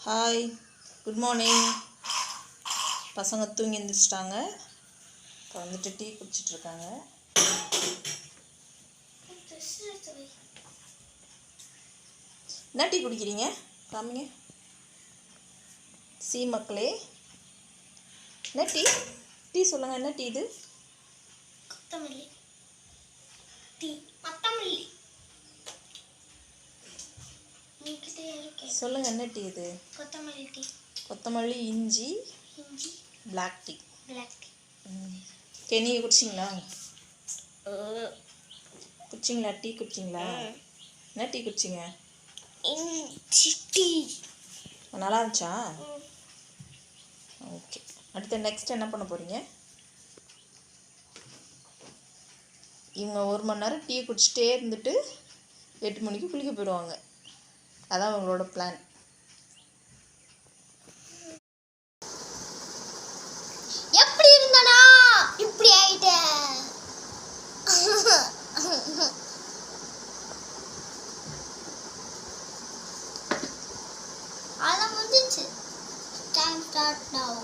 Hi good morning பசங்க தூங்கி எழுந்திரிச்சிட்டாங்க இப்போ வந்துட்டு டீ குடிச்சிட்ருக்காங்க என்ன டீ குடிக்கிறீங்க? காமிங்க சி மக்களே. என்ன டீ? டீ சொல்லுங்கள் என்ன டீ இது? கொத்தமல்லி. டீ. சொல்லுங்கள் என்ன டீ இது? கொத்தமல்லி டீ. கொத்தமல்லி இஞ்சி இஞ்சி. Black tea black tea okay நீங்கள் குடிச்சிங்களா? குடிச்சிங்களா? டீ குடிச்சிங்களா? என்ன டீ குடிச்சிங்க? இஞ்சி டீ. நல்லா இருந்துச்சா? ஓகே அடுத்து நெக்ஸ்ட் என்ன பண்ண போகிறீங்க இவங்க ஒரு மணி நேரம் டீ குடிச்சிட்டே இருந்துட்டு எட்டு மணிக்கு குளிக்க போயிடுவாங்க. அதான் அவங்களோட பிளான் எப்படி இருந்தனா? இப்படி ஆயிட்டேன் அதான் முடிஞ்சிச்சு. Time start now